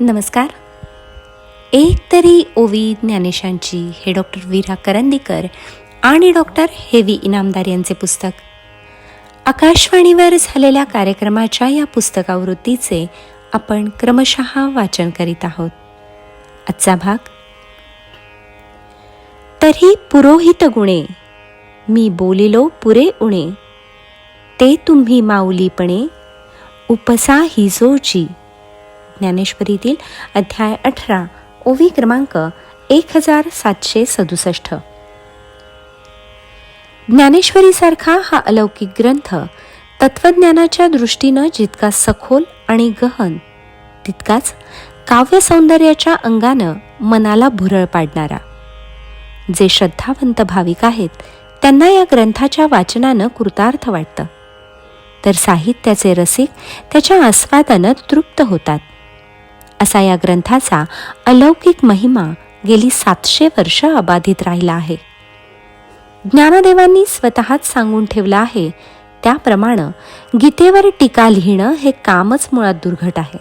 नमस्कार. एक तरी ओवी ज्ञानेशांची हे डॉक्टर वीरा करंदीकर आणि डॉक्टर हेवी इनामदार यांचे पुस्तक. आकाशवाणीवर झालेल्या कार्यक्रमाच्या या पुस्तकावृत्तीचे आपण क्रमशः वाचन करीत आहोत. आजचा भाग. तरी पुरोहित गुणे मी बोलिलो पुरे उणे ते तुम्ही माऊलीपणे उपसा हिजोची ज्ञानेश्वरीतील अध्याय अठरा ओवी क्रमांक एक हजार सातशे सदुसष्ट. ज्ञानेश्वरीसारखा हा अलौकिक ग्रंथ तत्वज्ञानाच्या दृष्टीनं जितका सखोल आणि गहन तितकाच काव्य सौंदर्याच्या अंगानं मनाला भुरळ पाडणारा. जे श्रद्धावंत भाविक आहेत त्यांना या ग्रंथाच्या वाचनानं कृतार्थ वाटतं. तर साहित्याचे रसिक त्याच्या आस्वादानं तृप्त होतात. असा या ग्रंथाचा अलौकिक महिमा गेली सातशे वर्ष अबाधित राहिला आहे. ज्ञानदेवांनी स्वतःच सांगून ठेवलं आहे त्याप्रमाणे गीतेवर टीका लिहिणं हे कामच मुळात दुर्घट आहे.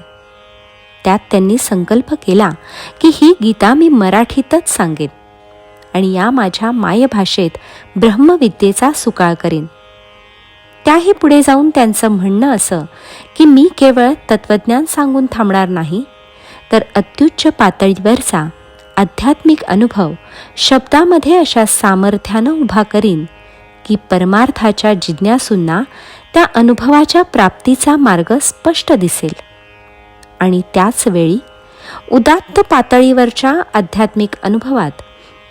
त्यात त्यांनी संकल्प केला की ही गीता मी मराठीतच सांगेन आणि या माझ्या मायभाषेत ब्रह्मविद्येचा सुकाळ करीन. त्याही पुढे जाऊन त्यांचं म्हणणं असं की मी केवळ तत्वज्ञान सांगून थांबणार नाही तर अत्युच्च पातळीवरचा आध्यात्मिक अनुभव शब्दामध्ये अशा सामर्थ्यानं उभा करीन की परमार्थाच्या जिज्ञासूंना त्या अनुभवाच्या प्राप्तीचा मार्ग स्पष्ट दिसेल. आणि त्याच वेळी उदात्त पातळीवरच्या आध्यात्मिक अनुभवात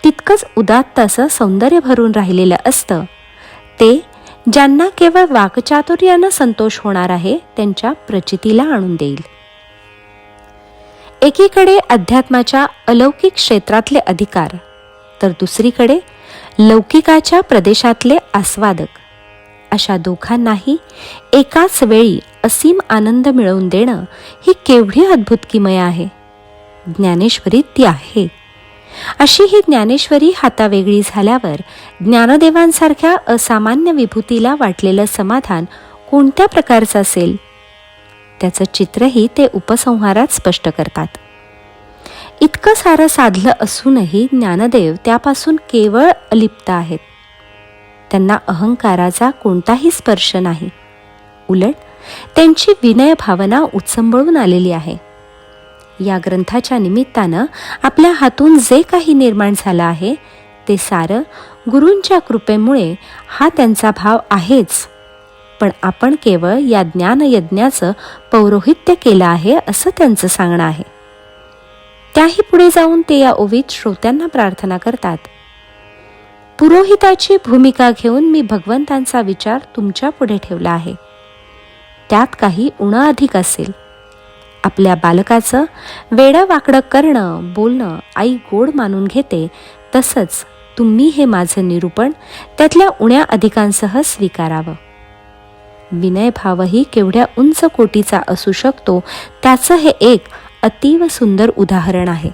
तितकंच उदात्त असं सौंदर्य भरून राहिलेलं असतं. ते ज्यांना केवळ वाकचातुर्यानं संतोष होणार आहे त्यांच्या प्रचितीला आणून देईल. एकीकडे अध्यात्माच्या अलौकिक क्षेत्रातले अधिकार तर दुसरीकडे लौकिकाच्या प्रदेशातले आस्वादक. अशा दोघांनाही एकाच वेळी असीम आनंद मिळवून देणं ही केवढी अद्भुत किमया आहे. ज्ञानेश्वरी ती आहे. अशी ही ज्ञानेश्वरी हातावेगळी झाल्यावर ज्ञानदेवांसारख्या असामान्य विभूतीला वाटलेलं समाधान कोणत्या प्रकारचं असेल? त्याचं चित्रही ते उपसंहारात स्पष्ट करतात. इतकं सारं साधलं असूनही ज्ञानदेव त्यापासून केवळ अलिप्त आहेत. त्यांना अहंकाराचा कोणताही स्पर्श नाही. उलट त्यांची विनय भावना उत्संबळून आलेली आहे. या ग्रंथाच्या निमित्तानं आपल्या हातून जे काही निर्माण झालं आहे ते सारं गुरूंच्या कृपेमुळे हा त्यांचा भाव आहेच. पण आपण केवळ या ज्ञानयज्ञाचं पौरोहित्य केलं आहे असं त्यांचं सांगणं आहे. त्याही पुढे जाऊन ते या ओवीत श्रोत्यांना प्रार्थना करतात. पुरोहिताची भूमिका घेऊन मी भगवंतांचा विचार तुमच्यापुढे ठेवला आहे. त्यात काही उणं अधिक असेल. आपल्या बालकाचं वेडं वाकडं करणं बोलणं आई गोड मानून घेते तसंच तुम्ही हे माझं निरूपण त्यातल्या उण्या अधिकांसह स्वीकारावं. विनयभावही केवढ्या उंच कोटीचा असू शकतो त्याचं हे एक अतीव सुंदर उदाहरण आहे.